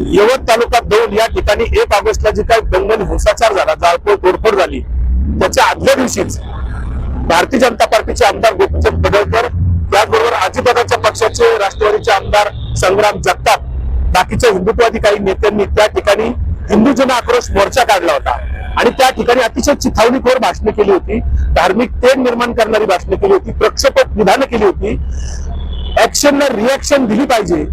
तालुका दोन या ठिकाणी एक ऑगस्टला जी काही दंगल हिंसाचार झाला जाळपोळ तोडफोड झाली त्याच्या आदल्या दिवशीच भारतीय जनता पार्टीचे आमदार गोपीचंद पडळकर त्याचबरोबर अजितदादांच्या पक्षाचे राष्ट्रवादीचे आमदार संग्राम जगताप बाकीच्या हिंदुत्ववादी काही नेत्यांनी त्या ठिकाणी हिंदू जन आक्रोश मोर्चा काढला होता. आणि त्या ठिकाणी अतिशय चिथावणीखोर भाषणे केली होती धार्मिक तेढ निर्माण करणारी भाषणे केली होती प्रक्षेपक विधानं केली होती. ऍक्शनला रिॲक्शन दिली पाहिजे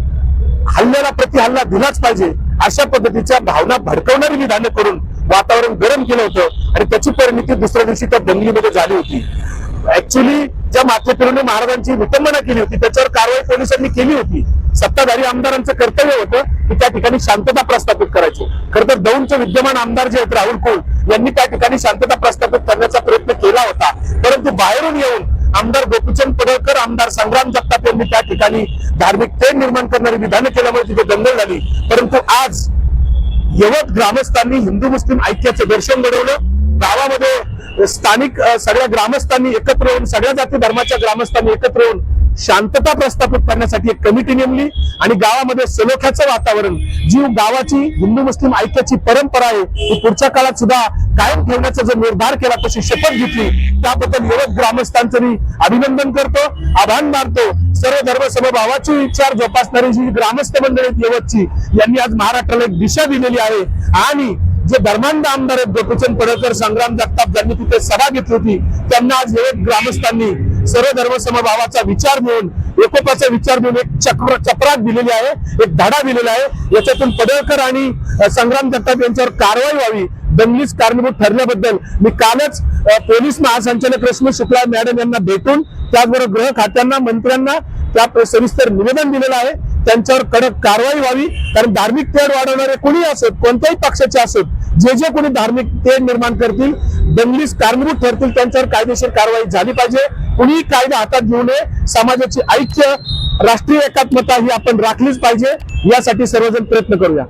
हल्ल्याला प्रति हल्ला दिलाच पाहिजे. अशा पद्धतीच्या भावना भडकवणारी विधानं करून वातावरण गरम केलं होतं आणि त्याची परिणिती दुसऱ्या दिवशी त्या दंगलीमध्ये झाली होती. ऍक्च्युली ज्या माथेफिरूने महाराजांची विटंबना केली होती त्याच्यावर कारवाई पोलिसांनी केली होती. सत्ताधारी आमदारांचं कर्तव्य होतं की त्या ठिकाणी शांतता प्रस्थापित करायची. खरं तर दौंडचे विद्यमान आमदार जे आहेत राहुल कोल यांनी त्या ठिकाणी शांतता प्रस्थापित करण्याचा प्रयत्न केला होता. परंतु बाहेरून येऊन आमदार गोपीचंद पडळकर आमदार संग्राम जगताप यांनी त्या ठिकाणी धार्मिक तेढ निर्माण करणारी विधानं केल्यामुळे तिथे दंगल झाली. परंतु आज यवत ग्रामस्थांनी हिंदू मुस्लिम ऐक्याचं दर्शन घडवलं. गावामध्ये स्थानिक सगळ्या ग्रामस्थांनी एकत्र येऊन सगळ्या जाती धर्माच्या ग्रामस्थांनी एकत्र येऊन शांतता प्रस्थापित करण्यासाठी एक कमिटी नेमली आणि गावामध्ये सलोख्याचं वातावरण जी गावाची हिंदू मुस्लिम ऐक्याची परंपरा आहे ती पुढच्या काळात सुद्धा कायम ठेवण्याचा जो निर्धार केला तशी शपथ घेतली. त्याबद्दल यवत ग्रामस्थांचं मी अभिनंदन करतो आभान मानतो. सर्व धर्म समभावाची विचार जोपासणारी जी ग्रामस्थ मंडळी आहेत यवतची यांनी आज महाराष्ट्राला एक दिशा दिलेली आहे. आणि जे धर्मांध आमदार आहेत गोपीचंद पडळकर संग्राम जगताप ज्यांनी तिथे सभा घेतली होती त्यांना आज यवत ग्रामस्थांनी सर्वधर्म समभावाचा विचार घेऊन एकोपाचा विचार मिळून एक चक्र चक्रात दिलेली आहे एक धडा दिलेला आहे. याच्यातून पडळकर आणि संग्राम जगताप यांच्यावर कारवाई व्हावी दंगलीच कारणीभूत ठरल्याबद्दल मी कालच पोलीस महासंचालक रश्मी शुक्ला मॅडम यांना भेटून त्याचबरोबर गृह खात्यांना मंत्र्यांना त्या सविस्तर निवेदन दिलेलं आहे. त्यांच्यावर कडक कारवाई व्हावी कारण धार्मिक तेढ वाढवणारे कोणी असोत कोणत्याही पक्षाचे असोत जे जे कोणी धार्मिक तेढ निर्माण करतील दंगलीस कारणीभूत ठरतील त्यांच्यावर कायदेशीर कारवाई झाली पाहिजे. कुणीही कायदा हातात घेऊ नये. समाजाची ऐक्य राष्ट्रीय एकात्मता ही आपण राखलीच पाहिजे. यासाठी सर्वजण प्रयत्न करूया.